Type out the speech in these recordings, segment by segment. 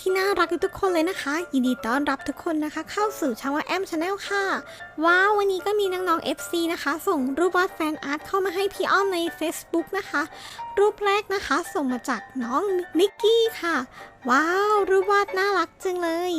ที่น่ารักทุกคนเลยนะคะ ยินดีต้อนรับทุกคนนะคะ เข้าสู่ช่องว่าแอมชาแนลค่ะ ว้าววันนี้ก็มีน้องๆ FC นะคะ ส่งรูปวาดแฟนอาร์ตเข้ามาให้พี่อ้อมใน Facebook นะคะ รูปแรกนะคะ ส่งมาจากน้องนิกกี้ค่ะ ว้าว รูปวาดน่ารักจังเลย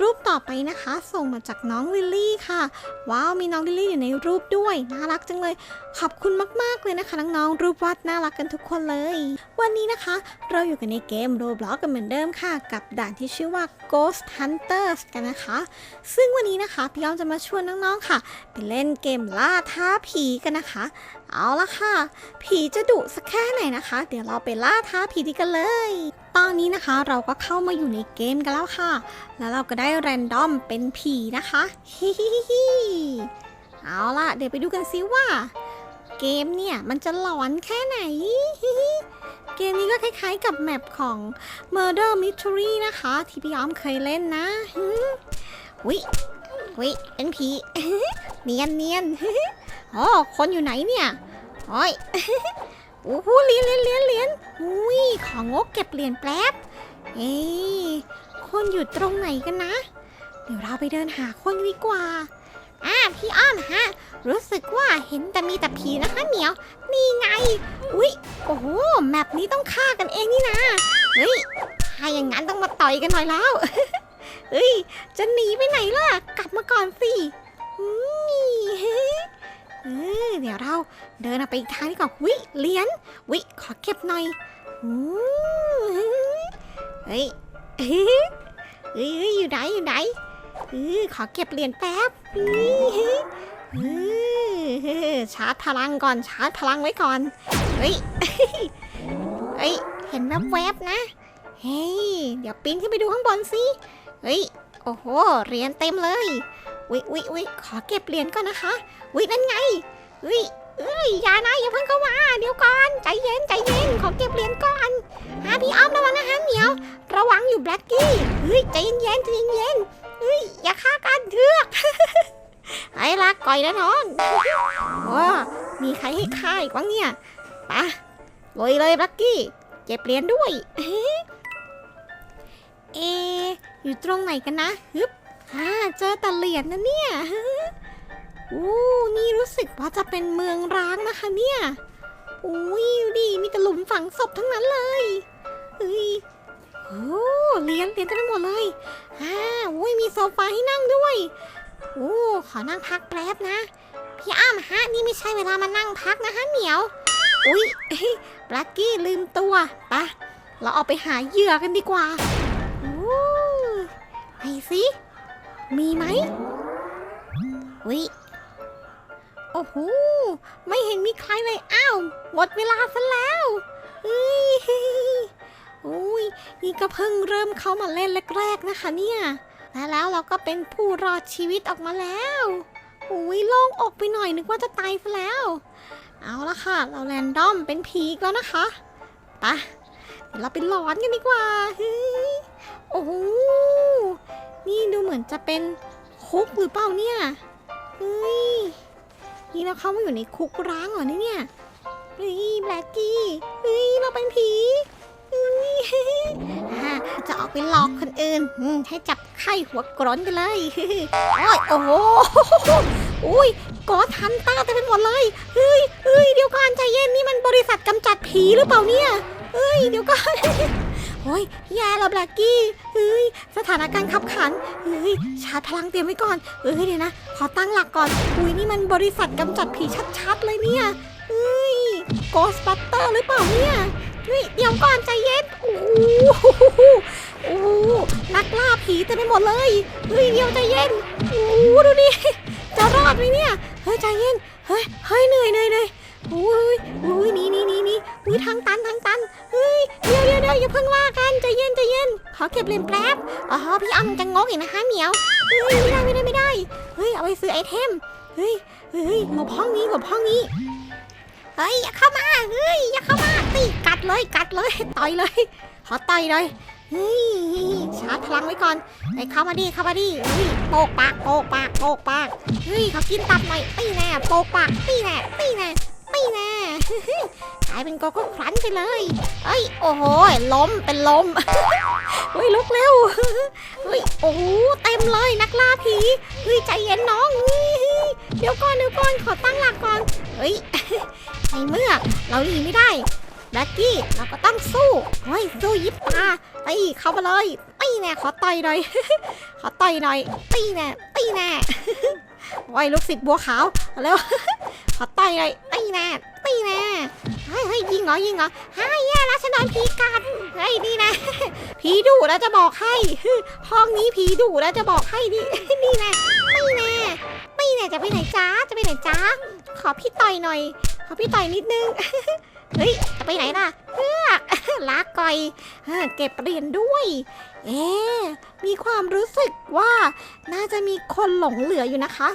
รูปต่อไปนะคะ ส่งมาจากน้องลิลลี่ค่ะ ว้าวมีน้องลิลลี่อยู่ในรูปด้วย น่ารักจังเลย ขอบคุณมากๆเลยนะคะ น้องๆรูปวาดน่ารักกันทุกคนเลย วันนี้นะคะ เราอยู่กันในเกม Roblox กันเหมือนเดิมค่ะ กับด่านที่ชื่อว่า Ghost Hunters กันนะคะ ซึ่งวันนี้นะคะพี่อ้อมจะมาชวนน้องๆค่ะ ไปเล่นเกมล่าท้าผีกันนะคะ เอาละค่ะ ผีจะดุสักแค่ไหนนะคะ เดี๋ยวเราไปล่าท้าผีดีกันเลย ตอนนี้นะคะเราก็เข้ามาอยู่ในเกมกันแล้วค่ะ แล้วเราก็ได้แรนดอมเป็นผีนะคะฮิฮิฮิฮิเอาล่ะ เดี๋ยวไปดูกันซิว่า เกมเนี่ยมันจะหลอนแค่ไหนฮิฮิเกมนี้ก็คล้ายๆกับแมปของ Murder Mystery นะคะ ที่พี่อ้อมเคยเล่นนะหื มวิวิเป็นผี เนียนเนียนอ๋อคนอยู่ไหนเนี่ยโอ้ยโอ้โหเหรียญเหรียญเหรียญเหรียญอุ้ยของงกเก็บเหรียญแป๊บเอ้ยคนอยู่ตรงไหนกันนะ เดี๋ยวเราไปเดินหาคนดีกว่าอ่าพี่อ้อมฮะ รู้สึกว่าเห็นแต่มีแต่ผีนะคะเหมียว นี่ไง อุ๊ย โอ้โห แมปนี้ต้องฆ่ากันเองนี่นะ เฮ้ย ถ้าอย่างนั้นต้องมาต่อยกันหน่อยแล้ว เฮ้ย จะหนีไปไหนล่ะ กลับมาก่อนสิอืมเออเดี๋ยวเราเดินไปอีกทางดีกว่าวิเหรียญวิขอเก็บหน่อยเฮ้ยเฮ้ยเฮ้ยอยู่ไหนอยู่ไหนเออขอเก็บเหรียญแป๊บเฮ้ยเออชาร์จพลังก่อนชาร์จพลังไว้ก่อน เฮ้ย เฮ้ย เห็นแวบๆนะ เฮ้ย เดี๋ยวปีนขึ้นไปดูข้างบนสิ เฮ้ย โอ้โห เหรียญเต็มเลย วิวิวิขอเก็บเหรียญก่อนนะคะ วินั่นไงเฮ้ยเอ้ย อย่านะอย่าเพิ่งเข้ามา เดี๋ยวก่อน ใจเย็น ใจเย็น ขอเก็บเหรียญก่อนฮะพี่อ้อมระวังนะฮะเหมียว ระวังอยู่แบล็กกี้เฮ้ย ใจเย็นใจเย็นเฮ้ย อย่าฆ่ากันเถือกไอ้ละก่อยนะน้องโอ้มีใครให้ฆ่าอีกวะเนี่ยปะลุยเลยแบล็กกี้เก็บเหรียญด้วย เอ อยู่ตรงไหนกันนะฮึบอ่าเจอแต่เหรียญนะเนี่ยอู้นี่รู้สึกว่าจะเป็นเมืองร้างนะคะเนี่ยอุ้ยดูดิมีแต่หลุมฝังศพทั้งนั้นเลยเฮ้ยโอ้เลี้ยนเลี้ยนเต็มหมดเลยอ่าอุ้ยมีโซฟาให้นั่งด้วยโอ้ขอนั่งพักแป๊บนะพี่อ้ามฮะนี่ไม่ใช่เวลามานั่งพักนะคะเหมียว อุ้ยบลักกี้ลืมตัวปะเราเอาไปหาเหยื่อกันดีกว่า ไปสิ มีไหมอุ้ยโอ้โห ไม่เห็นมีใครเลย อ้าว หมดเวลาซะแล้วเฮ้ยโอ้ยนี่ก็เพิ่งเริ่มเข้ามาเล่นแรกๆนะคะเนี่ย และแล้วเราก็เป็นผู้รอดชีวิตออกมาแล้วโอ้ยโล่งอกไปหน่อยนึกว่าจะตายซะแล้ว เอาละค่ะ เราแรนดอมเป็นผีอีกแล้วนะคะปะเดี๋ยวเราไปหลอนกันดีกว่าฮ โอ้โห นี่ดูเหมือนจะเป็นคุกหรือเปล่าเนี่ย เฮ้ย นี่เราเข้ามาอยู่ในคุกร้างเหรอเนี่ยเฮ้ยแบล็กกี้เฮ้ยเราเป็นผีเฮ้ยอ่าจะออกไปหลอกคนอื่น ให้จับไข้หัวกร้อนกันเลยโอ้ยโอ้โหอุ้ยกอทันต้าเต็มไปหมดเลย เฮ้ยเฮ้ยเดี๋ยวก่อนใจเย็นนี่มันบริษัทกำจัดผีหรือเปล่าเนี่ย เฮ้ยเดี๋ยวก่อน โอ้ยแย่แล้วแบล็กกี้เฮ้ยสถานการณ์ขับขันเฮ้ยชาร์จพลังเตรียมไว้ก่อนเฮ้ยเดี๋ยวนะขอตั้งหลักก่อนอุ้ยนี่มันบริษัทกำจัดผีชัดๆเลยเนี่ยเฮ้ยโกสบัตเตอร์หรือเปล่าเนี่ยเฮ้ยเดี๋ยวก่อนใจเย็นโอ้โหโอ้นักล่าผีเต็มไปหมดเลยเฮ้ยเดี๋ยวใจเย็นโอ้ดูดิจะรอดไหมเนี่ยเฮ้ยใจเย็นเฮ้ยเฮ้ยเหนื่อยเหนื่อยเหนื่อยโอ้ยโอ้ยนี่นี่นี่นี่อุ้ยทางตันทางตันเฮ้ยเดี๋ยว เดี๋ยวเดี๋ยวอย่าเพิ่งว่ากันใจเย็นใจเย็นขอเก็บเหรียญแป๊บอ๋อพี่อ้ำจะงกอีกนะคะเหมียวเฮ้ยไม่ได้ไม่ได้ไม่ได้เฮ้ยเอาไปซื้อไอเทมเฮ้ยเฮ้ยหลบห้องนี้หลบห้องนี้เฮ้ยอย่าเข้ามาเฮ้ยอย่าเข้ามาตีกัดเลยกัดเลยต่อยเลยขอต่อยเลยเฮ้ยชาร์จพลังไว้ก่อนไอ้เข้ามาดิเข้ามาดิเฮ้ยโปกปากโปกปากโปกปากเฮ้ยเขากินตับหน่อยตีแน่โปกปากตีแน่ตีแน่ ตีแน่กลายเป็นโกโก้ครันไปเลยเอ้ยโอ้โหล้มเป็นลมเฮ้ยลุกเร็วเฮ้ยโอ้โหเต็มเลยนักล่าผีเฮ้ยใจเย็นน้องเดี๋ยวก่อนเดี๋ยวก่อนขอตั้งหลักก่อนเฮ้ยในเมื่อเราหนีไม่ได้แบล็กกี้เราก็ต้องสู้เฮ้ยสู้ยิบตาตีเข้ามาเลยตีแน่ขอต่อยหน่อยขอต่อยหน่อยตีแน่ตีแน่ โอ้ยลูกศิษย์บัวขาวเร็วขอต่อยหน่อยตีแน่ตีแน่เฮ้ยเฮ้ยยิงเหรอยิงเหรอฮ่าแย่แล้วฉันโดนผีกัดเฮ้ยนี่นะผีดุแล้วจะบอกให้ห้องนี้ผีดุแล้วจะบอกให้นี่นี่แน่ไม่แน่ไม่แน่จะไปไหนจ้าจะไปไหนจ้าขอพี่ต่อยหน่อย ขอพี่ต่อยนิดนึง เฮ้ย ไปไหนล่ะเฮือกลากก่อย เก็บเหรียญด้วย เอ๊มีความรู้สึกว่าน่าจะมีคนหลงเหลืออยู่นะคะ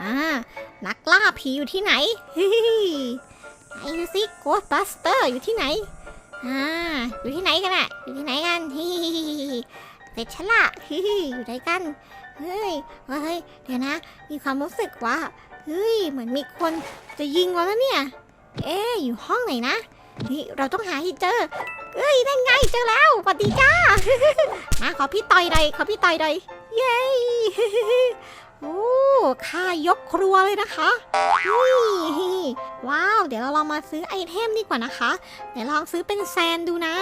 อ่า นักล่าผีอยู่ที่ไหนฮิฮิฮิไหนดูสิ Ghostbuster อยู่ที่ไหน อ่า อยู่ที่ไหนกันอะอยู่ที่ไหนกันฮิฮิฮิฮิเสร็จฉันละฮิฮิอยู่ไหนกัน เฮ้ย เฮ้ย เดี๋ยวนะ มีความรู้สึกว่า เฮ้ย เหมือนมีคนจะยิงเราแล้วเนี่ย เอ๊อยู่ห้องไหนนะนี่เราต้องหาให้เจอเอ้ยนั่นไงเจอแล้วสวัสดีจ้า มาขอพี่ต่อยหน่อยขอพี่ต่อยหน่อยเย้โอ้ค่ายกครัวเลยนะคะนี่ว้าว เดี๋ยวเราลองมาซื้อไอเทมดีกว่านะคะ เดี๋ยวลองซื้อเป็นแซนดูนะ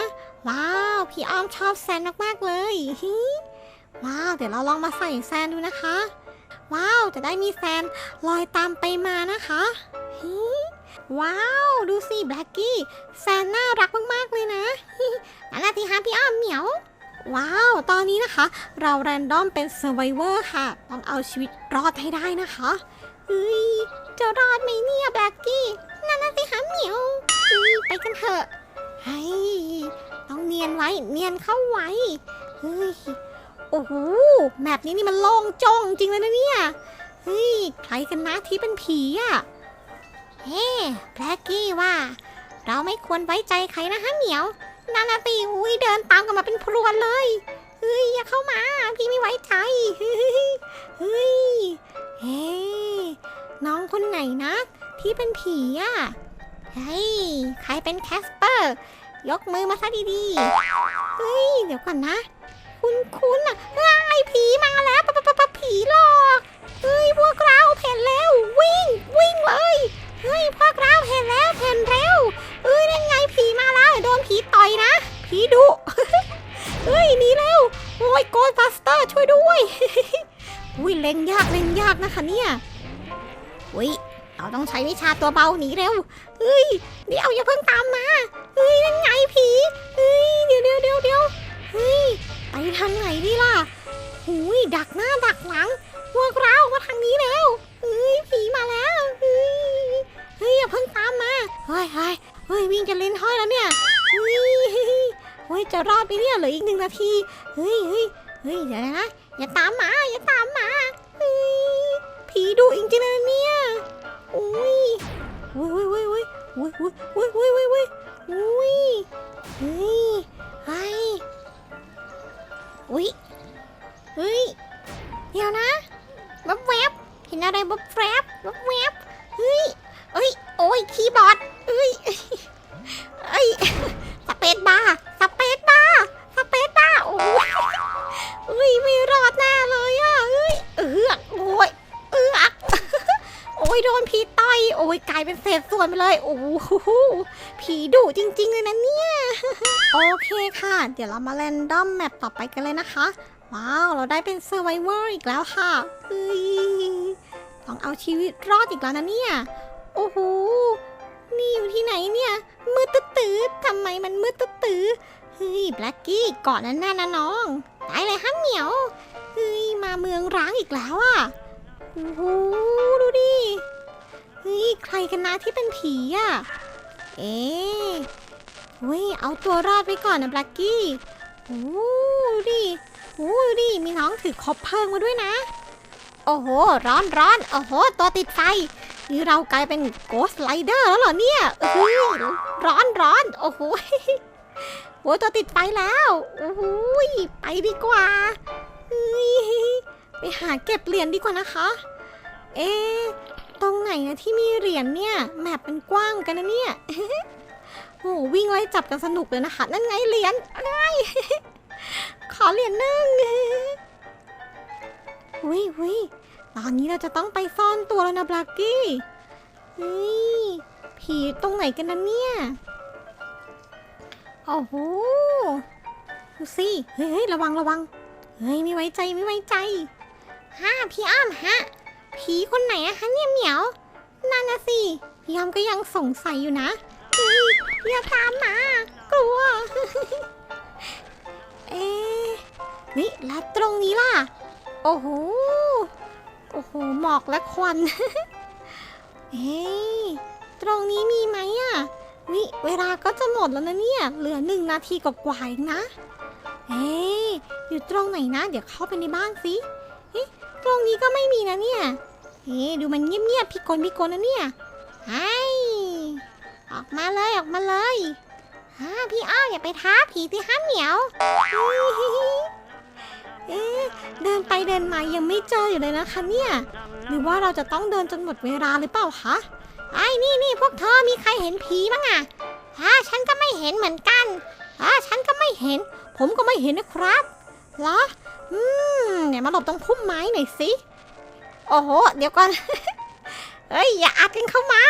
ว้าว พี่อ้อมชอบแซนมากๆเลยว้าว เดี๋ยวเราลองมาใส่แซนดูนะคะ ว้าว จะได้มีแซนลอยตามไปมานะคะฮิ ว้าว ดูสิแบล็กกี้แซนน่ารักมากๆเลยนะนั่นแหละที่ฮะพี่อ้อมเหมียว ว้าว ตอนนี้นะคะ เราแรนดอมเป็น Survivor ค่ะ ต้องเอาชีวิตรอดให้ได้นะคะเฮ้ยจะรอดไหมเนี่ยแบล็กกี้นั่นน่ะสิคะเหมียวเฮ้ยไปกันเถอะเฮ้ยต้องเนียนไว้เนียนเข้าไว้เฮ้ยโอ้โหแมปนี้นี่มันโล่งจ้องจริงเลยนะเนี่ยเฮ้ยใครกันนะที่เป็นผีอะ่ะ เฮ้แบล็กกี้ว่า เราไม่ควรไว้ใจใครนะคะเหมียวนานาตีอุ้ยเดินตามกันมาเป็นพรวนเลยเฮ้ยอย่าเข้ามา พี่ไม่ไว้ใจเฮ้ยเฮ้ยเฮ้ยน้องคนไหนนะที่เป็นผีอะเฮ้ยใครเป็นแคสเปอร์ ยกมือมาซะดีๆเฮ้ยเดี๋ยวก่อนนะ คุณคุณอะไอ้ผีมาแล้วปะปะปะปะผีหลอกเฮ้ยพวกเราเห็นแล้ววิ่งวิ่งเลย เฮ้ยพวกเราเห็นแล้วเห็นเร็วเอ้ยนั่นไงผีมาแล้วโดนผีต่อยนะ ผีดุเฮ้ยหนีเร็วโอ้ยโกดบัสเตอร์ช่วยด้วยอุ้ยเล็งยากเล็งยากนะคะเนี่ยอุ้ยเราต้องใช้วิชาตัวเบาหนีเร็วเฮ้ยเดี๋ยวอย่าเพิ่งตามมาเฮ้ยนั่นไงผีเฮ้ยเดี๋ยวเดี๋ยวเดี๋ยวเดี๋ยวเฮ้ยไปทางไหนดีล่ะหุยดักหน้าดักหลังพวกเรามาทางนี้แล้ว อย่าเพิ่งตามมาเฮ้ยเฮ้ยเฮ้ยวิ่งจะเล่นห้อยแล้วเนี่ยเฮ้ยเฮ้ยจะรอดไปเนี่ยเหลืออีกหนึ่งนาทีเฮ้ยเฮ้ยเฮ้ยเดี๋ยวนะอย่าตามมาอย่าตามมาเฮ้ยผีดุจริงๆนะเนี่ยอุ้ยอุ้ยอุ้ยอุ้ยอุ้ยอุ้ยอุ้ยอุ้ยอุ้ยอุ้ยอุ้ยเฮ้ยเฮ้ยอุ้ยเฮ้ยเดี๋ยวนะแวบแวบเห็นอะไรแวบแวบแวบ ดุจริง ๆ เลยนะเนี่ย โอเคค่ะ เดี๋ยวเรามาแรนดอมแมปต่อไปกันเลยนะคะ ว้าว เราได้เป็นเซอร์ไวเวอร์อีกแล้วค่ะเฮ้ยต้องเอาชีวิตรอดอีกแล้วนะเนี่ย โอ้โห นี่อยู่ที่ไหนเนี่ย มืดตื้อทำไมมันมืดตื้อเฮ้ยแบล็กกี้เกาะนั้นน่นะน้องได้เลยฮะเหมียวเฮ้ยมาเมืองร้างอีกแล้วอะโอ้โหดูดิเฮ้ยใครกันนะที่เป็นผีอะ เอ๊ะเฮ้ยเอาตัวรอดไว้ก่อนนะแบล็กกี้โอ้ดูดิโอ้ดูดิมีน้องถือคบเพลิงมาด้วยนะ โอ้โห ร้อนร้อนโอ้โห ตัวติดไฟนี่เรากลายเป็นโกสไลเดอร์แล้วเหรอเนี่ยเฮ้ยร้อนร้อนโอ้โหโอ้ตัวติดไฟแล้วโอ้โหไปดีกว่าไปหาเก็บเหรียญดีกว่านะคะ เอ๊ ตรงไหนนะที่มีเหรียญเนี่ยแมปมันกว้างกันนะเนี่ย โอ้โหวิ่งไล่จับกันสนุกเลยนะคะ นั่นไงเหรียญอะไร ขอเหรียญหนึ่งวิวิตอนนี้เราจะต้องไปซ่อนตัวแล้วนะบลักกี้เฮ้ยผีตรงไหนกันนะเนี่ย โอ้โหดูสิเฮ้ยเฮ้ยระวังระวัง เฮ้ยไม่ไว้ใจไม่ไว้ใจฮะพี่อ้อมฮะ ผีคนไหนอะคะเนี่ยเหมียวนั่นนะสิพี่อ้อมก็ยังสงสัยอยู่นะเฮ้ยอย่าตามมากลัว เอ๊ะนี่แล้วตรงนี้ล่ะ โอ้โห โอ้โห หมอกและควันเฮ้ยตรงนี้มีไหมอะวิเวลาก็จะหมดแล้วนะเนี่ย เหลือหนึ่งนาทีกว่าๆเองนะเฮ้ยอยู่ตรงไหนนะ เดี๋ยวเข้าไปในบ้านสิเฮ้ย ตรงนี้ก็ไม่มีนะเนี่ย เฮ้ดูมันเงียบๆพี่กลพี่กลนะเนี่ยไอ้ออกมาเลยออกมาเลยฮ่าพี่อ้ออย่าไปท้าผีที่ห้ามเหนียวเอ๊เดินไปเดินมายังไม่เจออยู่เลยนะคะเนี่ย หรือว่าเราจะต้องเดินจนหมดเวลาหรือเปล่าคะไอ้นี่นี่พวกเธอมีใครเห็นผีบ้างอะฮ่าฉันก็ไม่เห็นเหมือนกันฮ่าฉันก็ไม่เห็น ผมก็ไม่เห็นนะครับเหรอ อืมเนี่ยมาหลบตรงพุ่มไม้หน่อยสิโอ้โห เดี๋ยวก่อนเอ้ย อย่าอัดกันเข้ามา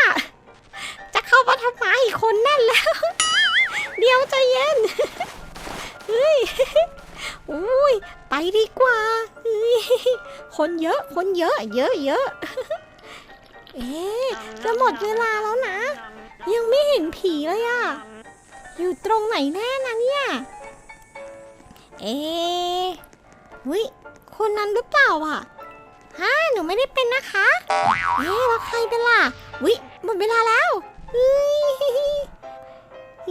จะเข้ามาทำไมคนแน่นแล้ว เดี๋ยวใจเย็น เฮ้ยอุ้ย ไปดีกว่า คนเยอะ คนเยอะ เยอะเยอะ เอ๊ะจะหมดเวลาแล้วนะ ยังไม่เห็นผีเลยอะอยู่ตรงไหนแน่นะเนี่ย เอ๊ วิคนนั้นหรือเปล่าอะฮะหนูไม่ได้เป็นนะคะเอ๊ะแล้วใครเป็นล่ะ วิหมดเวลาแล้วเฮ้ย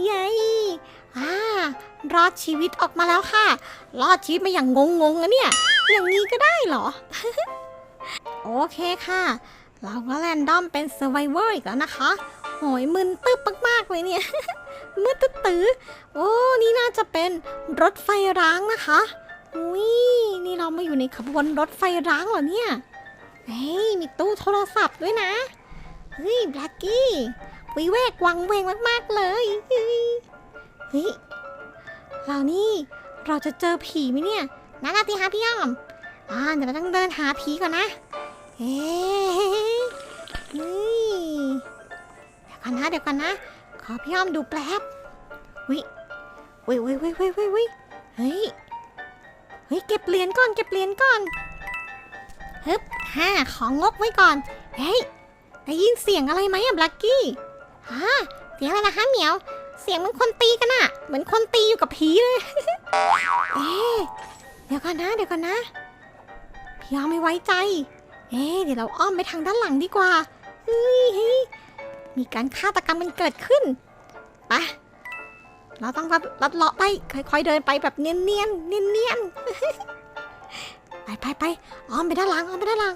เย้อ่ารอดชีวิตออกมาแล้วค่ะ รอดชีวิตมาอย่างงงๆอะเนี่ย อย่างนี้ก็ได้เหรอ โอเคค่ะ เราก็แรนดอมเป็นเซอร์ไวเวอร์อีกแล้วนะคะโหยมึนตึ๊บมากๆเลยเนี่ยมืดตื้อโอ้ นี่น่าจะเป็นรถไฟร้างนะคะ อุ้ยนี่เรามาอยู่ในขบวนรถไฟร้างเหรอเนี่ย เฮ้ย มีตู้โทรศัพท์ด้วยนะ เฮ้ยแบล็กกี้วิเวกวังเวงมากๆเลย เฮ้ยเฮ้ยเรานี่ เราจะเจอผีไหมเนี่ยนั่นนะที่หาพี่อ้อม อ่า เดี๋ยวเราต้องเดินหาผีก่อนนะ เฮ้ยเฮ้ยเดี๋ยวก่อนนะ เดี๋ยวก่อนนะ ขอพี่อ้อมดูแป๊บวิวิวิวิวิวิวิเฮ้ย เฮ้ยเก็บเหรียญก่อนเก็บเหรียญก่อนฮึบฮ่าของงกไว้ก่อน เฮ้ยได้ยินเสียงอะไรไหมอะบลักกี้ฮะเสียงอะไรนะฮะเหมียว เสียงเหมือนคนตีกันอะเหมือนคนตีอยู่กับผีเลยเอ๊เดี๋ยวก่อนนะ เดี๋ยวก่อนนะพี่อ้อมไม่ไว้ใจ เอ๊เดี๋ยวเราอ้อมไปทางด้านหลังดีกว่าเฮ้ยเฮ้ยมีการฆาตกรรมมันเกิดขึ้นไป เราต้องลัดลัดเลาะไปค่อยๆเดินไปแบบเนียนเนียนเนียนเนียนๆไปไปไปอ้อมไปด้านหลังอ้อมไปด้านหลัง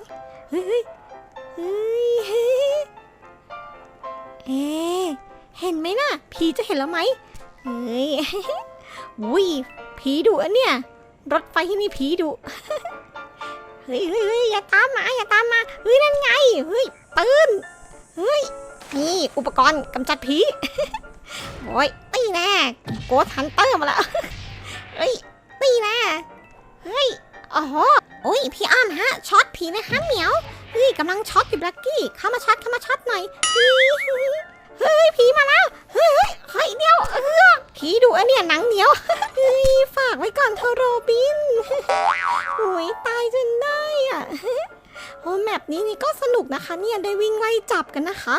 เฮ้ยเฮ้ยเฮ้ยเอ๊เห็นไหมน่ะผีจะเห็นแล้วไหมเฮ้ยอุ้ยผีดุอะเนี่ย รถไฟที่นี่ผีดุเฮ้ยเฮ้ยเฮ้ยอย่าตามมาอย่าตามมาเฮ้ยนั่นไงเฮ้ยปืนเฮ้ยนี่อุปกรณ์กำจัดผีโอ้ย แน่โกดฮันเตอร์มาแล้วเฮ้ยตีแน่เฮ้ยโอ้โหโอ้ยพี่อ้อมฮะช็อตผีนะคะเหมียวเฮ้ยกำลังช็อตอยู่บล็กกี้เข้ามาช็อตเข้ามาช็อตหน่อยเฮ้ยผีมาแล้วเฮ้ยเฮ้ยเฮ้ยเดียวเออผีดุอะเนี่ยหนังเหนียวเฮ้ยฝากไว้ก่อนเธอโรบินโอ้ยตายจนได้อะโอ้แมปนี้นี่ก็สนุกนะคะเนี่ยได้วิ่งไล่จับกันนะคะ